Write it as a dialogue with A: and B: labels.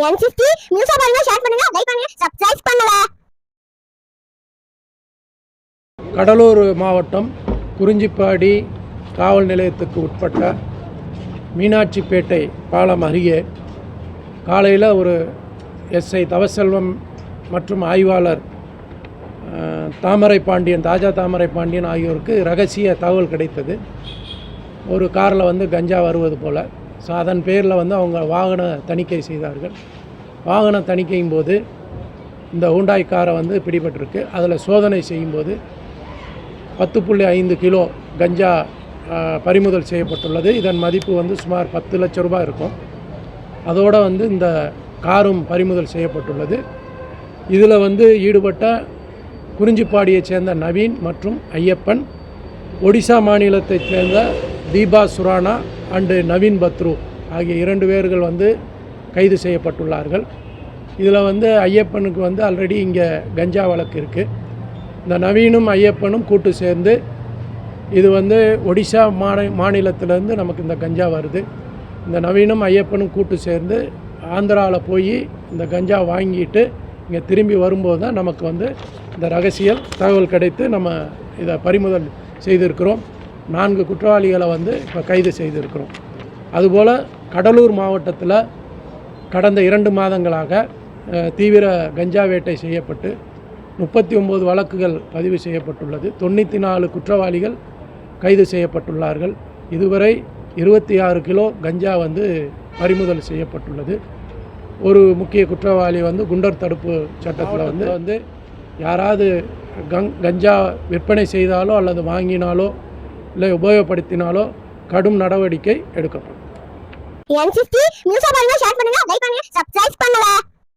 A: என் sixty நியூஸா பாருங்க share பண்ணுங்க like பண்ணுங்க சப்ஸ்கிரைப் பண்ணுங்க.
B: கடலூர் மாவட்டம் குறிஞ்சிப்பாடி காவல் நிலையத்துக்கு உட்பட்ட மீனாட்சிப்பேட்டை பாலம் அருகே காலையில் ஒரு எஸ்ஐ தவசெல்வம் மற்றும் ஆய்வாளர் தாமரை பாண்டியன் தாஜா தாமரை பாண்டியன் ஆகியோருக்கு ரகசிய தகவல் கிடைத்தது. ஒரு காரில் வந்து கஞ்சா வருவது போல். ஸோ அதன் பேரில் வந்து அவங்க வாகன தணிக்கை செய்தார்கள். வாகன தணிக்கையும் போது இந்த ஹூண்டாய் காரை வந்து பிடிபட்டிருக்கு. அதில் சோதனை செய்யும்போது பத்து புள்ளி ஐந்து கிலோ கஞ்சா பறிமுதல் செய்யப்பட்டுள்ளது. இதன் மதிப்பு வந்து சுமார் பத்து லட்ச ரூபாய் இருக்கும். அதோடு வந்து இந்த காரும் பறிமுதல் செய்யப்பட்டுள்ளது. இதில் வந்து ஈடுபட்ட குறிஞ்சிப்பாடியைச் சேர்ந்த நவீன் மற்றும் ஐயப்பன் ஒடிசா மாநிலத்தைச் சேர்ந்த தீபா சுரானா அண்டு நவீன் பத்ரு ஆகிய இரண்டு பேர்கள் வந்து கைது செய்யப்பட்டுள்ளார்கள். இதில் வந்து ஐயப்பனுக்கு வந்து ஆல்ரெடி இங்கே கஞ்சா வழக்கு இருக்குது இந்த நவீனும் ஐயப்பனும் கூட்டு சேர்ந்து இது வந்து ஒடிசா மாநில மாநிலத்திலேருந்து நமக்கு இந்த கஞ்சா வருது. இந்த நவீனும் ஐயப்பனும் கூட்டு சேர்ந்து ஆந்திராவில் போய் இந்த கஞ்சா வாங்கிட்டு இங்கே திரும்பி வரும்போது தான் நமக்கு வந்து இந்த ரகசியம் தகவல் கிடைத்து நம்ம இதை பறிமுதல் செய்திருக்கிறோம். நான்கு குற்றவாளிகளை வந்து இப்போ கைது செய்திருக்கிறோம். அதுபோல் கடலூர் மாவட்டத்தில் கடந்த இரண்டு மாதங்களாக தீவிர கஞ்சா வேட்டை செய்யப்பட்டு முப்பத்தி ஒம்பது வழக்குகள் பதிவு செய்யப்பட்டுள்ளது. தொண்ணூற்றி நாலு குற்றவாளிகள் கைது செய்யப்பட்டுள்ளார்கள். இதுவரை இருபத்தி ஆறு கிலோ கஞ்சா வந்து பறிமுதல் செய்யப்பட்டுள்ளது. ஒரு முக்கிய குற்றவாளி வந்து குண்டர் தடுப்பு சட்டத்தில் வந்து வந்து யாராவது கங் கஞ்சா விற்பனை செய்தாலோ அல்லது வாங்கினாலோ இல்லை உபயோகப்படுத்தினாலோ கடும் நடவடிக்கை எடுக்கப்படும்.
A: என் சிஸ்டி நியூஸா பாருங்க ஷேர் பண்ணுங்க லைக் பண்ணுங்க சப்ஸ்கிரைப்